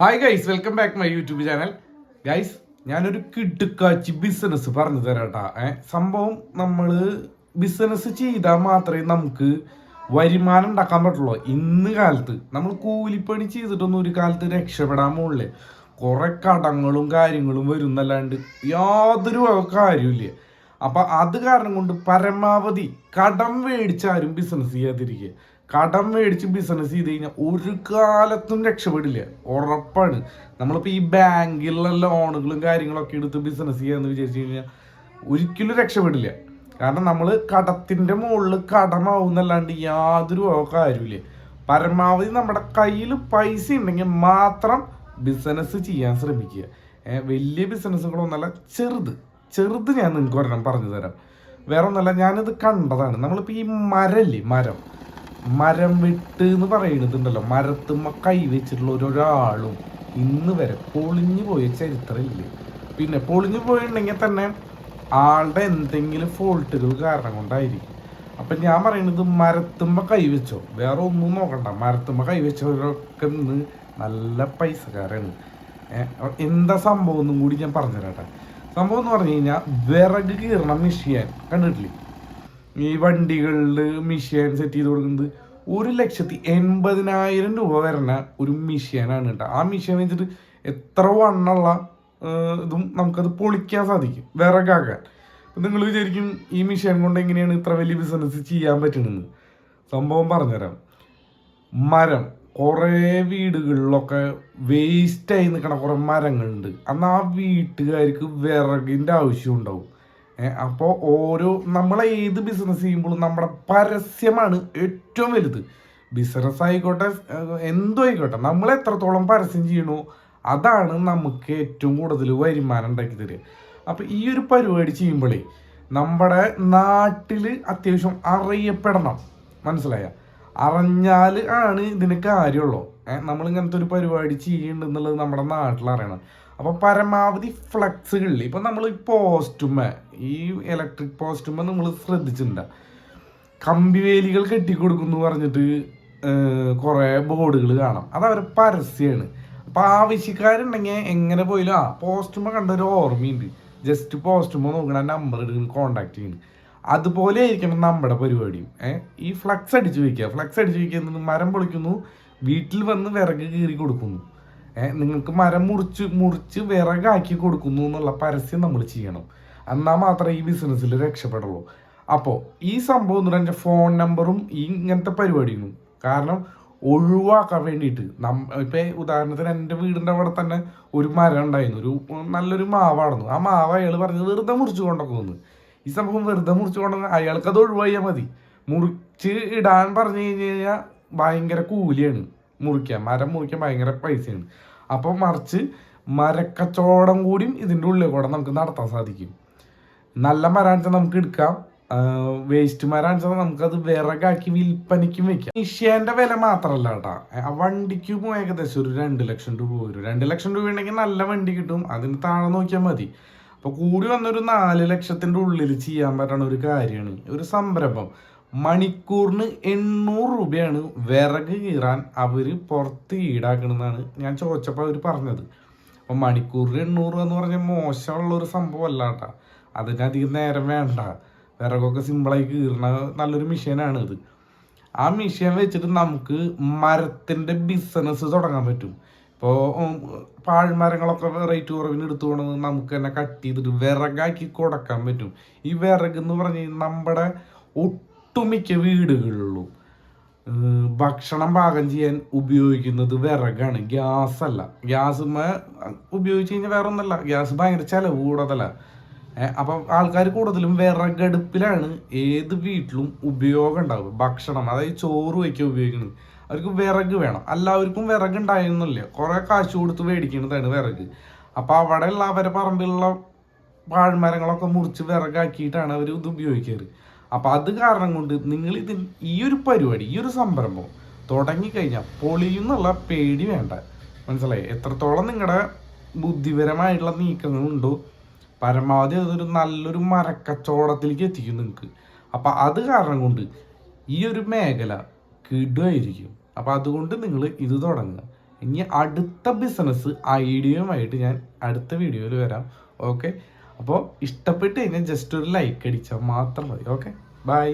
Hi guys welcome back my YouTube channel guys ഞാനൊരു കിടുക്കാച്ചി business പറഞ്ഞു തരാട്ടാ. ഏ സംഭവം നമ്മൾ ബിസിനസ് ചെയ്താൽ മാത്രമേ നമുക്ക് വരുമാനം ഉണ്ടാക്കാൻ പറ്റുള്ളൂ. ഇന്ന് കാലത്ത് നമ്മൾ കൂലിപ്പണി ചെയ്തിട്ടൊന്നും ഒരു കാലത്ത് രക്ഷപ്പെടാൻ പോകില്ലേ കുറെ കടങ്ങളും കാര്യങ്ങളും വരുന്നല്ലാണ്ട് യാതൊരു കാര്യമില്ല അപ്പം അത് കാരണം കൊണ്ട് പരമാവധി കടം മേടിച്ചാരും ബിസിനസ് ചെയ്യാതിരിക്കുക. കടം മേടിച്ച് ബിസിനസ് ചെയ്ത് കഴിഞ്ഞാൽ ഒരു കാലത്തും രക്ഷപ്പെടില്ല. ഉറപ്പാണ്. നമ്മളിപ്പോൾ ഈ ബാങ്കിലുള്ള ലോണുകളും കാര്യങ്ങളൊക്കെ എടുത്ത് ബിസിനസ് ചെയ്യാന്ന് വിചാരിച്ചു കഴിഞ്ഞാൽ ഒരിക്കലും രക്ഷപ്പെടില്ല. കാരണം നമ്മൾ കടത്തിന്റെ മുകളിൽ കടമാവുന്നല്ലാണ്ട് യാതൊരു കാര്യമില്ല പരമാവധി നമ്മുടെ കയ്യിൽ പൈസ ഉണ്ടെങ്കിൽ മാത്രം ബിസിനസ് ചെയ്യാൻ ശ്രമിക്കുക. വലിയ ബിസിനസ്സുകളൊന്നല്ല ചെറുത്. ചെറുത് ഞാൻ നിങ്ങൾക്ക് ഒരെണ്ണം പറഞ്ഞു തരാം. വേറെ ഒന്നല്ല ഞാനിത് കണ്ടതാണ്. നമ്മളിപ്പോൾ ഈ മരല്ലേ മരം? മരം വെട്ട് എന്ന് പറയുന്നതുണ്ടല്ലോ. മരത്തുമ്മ കൈ വെച്ചിട്ടുള്ള ഒരാളും ഇന്ന് വരെ പൊളിഞ്ഞു പോയ ചരിത്രമില്ല? പിന്നെ പൊളിഞ്ഞു പോയിട്ടുണ്ടെങ്കിൽ തന്നെ ആളുടെ എന്തെങ്കിലും ഫോൾട്ടുകൾ കാരണം കൊണ്ടായിരിക്കും. അപ്പം ഞാൻ പറയുന്നത് മരത്തുമ്മ കൈവച്ചോ വേറെ ഒന്നും നോക്കണ്ട. മരത്തുമ്മ കൈവച്ചവരൊക്കെ ഇന്ന് നല്ല പൈസക്കാരാണ്. എന്താ സംഭവം ഒന്നും കൂടി ഞാൻ പറഞ്ഞുതരാട്ടെ. സംഭവം എന്ന് പറഞ്ഞു കഴിഞ്ഞാൽ വിറക് കീറണം മെഷീൻ കണ്ടിട്ടില്ലേ? ഈ വണ്ടികളിൽ മിഷ്യൻ സെറ്റ് ചെയ്ത് കൊടുക്കുന്നത് ഒരു ലക്ഷത്തി എൺപതിനായിരം രൂപ വരുന്ന ഒരു മിഷ്യനാണ് കേട്ടോ. ആ മിഷ്യൻ വെച്ചിട്ട് എത്ര വണ്ണുള്ള ഇതും നമുക്കത് പൊളിക്കാൻ സാധിക്കും. വിറകാക്കാൻ. നിങ്ങൾ വിചാരിക്കും ഈ മിഷ്യൻ കൊണ്ട് എങ്ങനെയാണ് ഇത്ര വലിയ ബിസിനസ് ചെയ്യാൻ പറ്റണമെന്ന് സംഭവം പറഞ്ഞുതരാം. മരം. കുറേ വീടുകളിലൊക്കെ വേസ്റ്റായി നിൽക്കണ കുറേ മരങ്ങളുണ്ട്. അന്ന് ആ വീട്ടുകാർക്ക് വിറകിന്റെ ആവശ്യം ഉണ്ടാവും. അപ്പോൾ ഓരോ നമ്മളെ ഏത് ബിസിനസ് ചെയ്യുമ്പോഴും നമ്മുടെ പരസ്യമാണ് ഏറ്റവും വലുത്. ബിസിനസ് ആയിക്കോട്ടെ എന്തോ ആയിക്കോട്ടെ നമ്മൾ എത്രത്തോളം പരസ്യം ചെയ്യണോ അതാണ് നമുക്ക് ഏറ്റവും കൂടുതൽ വരുമാനം ഉണ്ടാക്കി തരിക. അപ്പോൾ ഈ ഒരു പരിപാടി ചെയ്യുമ്പോഴേ നമ്മുടെ നാട്ടിൽ അത്യാവശ്യം അറിയപ്പെടണം. മനസ്സിലായ? അറിഞ്ഞാൽ ആണ് ഇതിന് കാര്യമുള്ളൂ. നമ്മളിങ്ങനത്തെ ഒരു പരിപാടി ചെയ്യുന്നുണ്ടെന്നുള്ളത് നമ്മുടെ നാട്ടിൽ അറിയണം. അപ്പോൾ പരമാവധി ഫ്ലക്സുകളിൽ ഇപ്പം നമ്മൾ ഈ പോസ്റ്റുമ ഈ ഇലക്ട്രിക് പോസ്റ്റുമ നമ്മൾ ശ്രദ്ധിച്ചിട്ടുണ്ട. കമ്പിവേലികൾ കെട്ടിക്കൊടുക്കുന്നു പറഞ്ഞിട്ട് കുറേ ബോർഡുകൾ കാണാം. അത് അവരെ പരസ്യമാണ് അപ്പോൾ ആവശ്യക്കാരുണ്ടെങ്കിൽ എങ്ങനെ പോയാലും ആ പോസ്റ്റുമ കണ്ട ഒരു ഓർമ്മയുണ്ട്. ജസ്റ്റ് പോസ്റ്റുമ നോക്കണ നമ്പർ എടുക്കുന്നു കോണ്ടാക്ട് ചെയ്യുന്നു അതുപോലെ ആയിരിക്കണം നമ്മുടെ പരിപാടിയും. ഈ ഫ്ലക്സ് അടിച്ചു വയ്ക്കുക ഫ്ലക്സ് അടിച്ചു വയ്ക്കുന്നത് മരം പൊളിക്കുന്നു വീട്ടിൽ വന്ന് വിറക് കീറി കൊടുക്കുന്നു. നിങ്ങൾക്ക് മരം മുറിച്ച് മുറിച്ച് വിറകാക്കി കൊടുക്കുന്നു എന്നുള്ള പരസ്യം നമ്മൾ ചെയ്യണം. എന്നാൽ മാത്രമേ ഈ ബിസിനസ്സിൽ രക്ഷപ്പെടുള്ളൂ. അപ്പോൾ ഈ സംഭവം എന്ന് പറഞ്ഞാൽ ഫോൺ നമ്പറും ഈ ഇങ്ങനത്തെ പരിപാടിയും കാരണം ഒഴിവാക്കാൻ വേണ്ടിയിട്ട് നം ഇപ്പം ഉദാഹരണത്തിന് എന്റെ വീടിന്റെ അവിടെ തന്നെ ഒരു മരം ഉണ്ടായിരുന്നു. ഒരു നല്ലൊരു മാവാണെന്ന് ആ മാവ് അയാൾ പറഞ്ഞത് വെറുതെ മുറിച്ച് കൊണ്ടൊക്കെ ഈ സംഭവം വെറുതെ മുറിച്ച് കൊണ്ടൊക്കെ അത് ഒഴിവാക്കിയാൽ മതി. മുറിച്ച് ഇടാൻ പറഞ്ഞു കഴിഞ്ഞ് കഴിഞ്ഞാൽ ഭയങ്കര കൂലിയാണ്. മുറിക്കാൻ മരം മുറിക്കാൻ ഭയങ്കര പൈസയാണ്. അപ്പോൾ മറിച്ച് മരക്കച്ചവടം കൂടിയും ഇതിന്റെ ഉള്ളിൽ കൂടെ നമുക്ക് നടത്താൻ സാധിക്കും. നല്ല മരാണെച്ചാൽ നമുക്ക് എടുക്കാം. വേസ്റ്റ് മരാണെച്ചാൽ നമുക്കത് വിറകാക്കി വിൽപ്പനയ്ക്കും വെക്കാം. മിഷ്യന്റെ വില മാത്രമല്ല കേട്ടാ. വണ്ടിക്കും ഏകദേശം ഒരു രണ്ട് ലക്ഷം രൂപ വരും. രണ്ട് ലക്ഷം രൂപ ഉണ്ടെങ്കിൽ നല്ല വണ്ടി കിട്ടും. അതിന് താഴെ നോക്കിയാൽ മതി. അപ്പോൾ കൂടി വന്നൊരു നാല് ലക്ഷത്തിന്റെ ഉള്ളിൽ ചെയ്യാൻ പറ്റണ ഒരു കാര്യമാണ്. ഒരു സംരംഭം. മണിക്കൂറിന് എണ്ണൂറ് രൂപയാണ് വിറക് കീറാൻ അവർ പുറത്ത് ഈടാക്കണമെന്നാണ് ഞാൻ ചോദിച്ചപ്പോൾ അവർ പറഞ്ഞത്. അപ്പം മണിക്കൂറിന് എണ്ണൂറ് എന്ന് പറഞ്ഞാൽ മോശമുള്ളൊരു സംഭവം അല്ല കേട്ടോ. അതിനധികം നേരം വേണ്ട. വിറകൊക്കെ സിമ്പിളായി കീറണ നല്ലൊരു മെഷീനാണ് ഇത് ആ മെഷീൻ വെച്ചിട്ട് നമുക്ക് മരത്തിന്റെ ബിസിനസ് തുടങ്ങാൻ പറ്റും. ഇപ്പോൾ പാഴ്മരങ്ങളൊക്കെ റേറ്റ് കുറവിന് എടുത്തു പോകണത് നമുക്ക് തന്നെ കട്ട് ചെയ്തിട്ട് വിറകാക്കി കൊടുക്കാൻ പറ്റും. ഈ വിറക് എന്ന് പറഞ്ഞു കഴിഞ്ഞാൽ നമ്മുടെ ഒട്ടുമിക്ക വീടുകളിലും ഭക്ഷണം പാകം ചെയ്യാൻ ഉപയോഗിക്കുന്നത് വിറകാണ് ഗ്യാസ് അല്ല ഗ്യാസ് ഉപയോഗിച്ച് കഴിഞ്ഞാൽ വേറെ ഒന്നല്ല ഗ്യാസ് ഭയങ്കര ചിലവ് കൂടുതല അപ്പം ആൾക്കാർ കൂടുതലും വിറകടുപ്പിലാണ് ഏത് വീട്ടിലും ഉപയോഗം ഉണ്ടാവുക. ഭക്ഷണം അതായത് ചോറ് വയ്ക്കാൻ ഉപയോഗിക്കുന്നത്. അവർക്ക് വിറക് വേണം. എല്ലാവർക്കും വിറക് ഉണ്ടായിരുന്നില്ല. കുറെ കാശ് കൊടുത്ത് മേടിക്കുന്നതാണ് വിറക്. അപ്പോൾ അവിടെയുള്ള അവരെ പറമ്പിലുള്ള പാഴ്മരങ്ങളൊക്കെ മുറിച്ച് വിറകാക്കിയിട്ടാണ് അവർ ഇത് ഉപയോഗിക്കാറ്. അപ്പം അത് കാരണം കൊണ്ട് നിങ്ങൾ ഇതിൽ ഈ ഒരു പരിപാടി ഈ ഒരു സംരംഭം തുടങ്ങിക്കഴിഞ്ഞാൽ പൊളിയുന്നുള്ള പേടി വേണ്ട. മനസ്സിലായി? എത്രത്തോളം നിങ്ങളുടെ ബുദ്ധിപരമായിട്ടുള്ള നീക്കങ്ങളുണ്ടോ പരമാവധി അതൊരു നല്ലൊരു മരക്കച്ചവടത്തിലേക്ക് എത്തിക്കും നിങ്ങൾക്ക് അപ്പോൾ അത് കാരണം കൊണ്ട് ഈ ഒരു മേഖല കിടുമായിരിക്കും അപ്പോൾ അതുകൊണ്ട് നിങ്ങൾ ഇത് തുടങ്ങുക. ഇനി അടുത്ത ബിസിനസ് ഐഡിയയുമായിട്ട് ഞാൻ അടുത്ത വീഡിയോയിൽ വരാം. ഓക്കെ? അപ്പോൾ ഇഷ്ടപ്പെട്ട് കഴിഞ്ഞാൽ ജസ്റ്റ് ഒരു ലൈക്ക് അടിച്ചാൽ മാത്രം മതി. Okay bye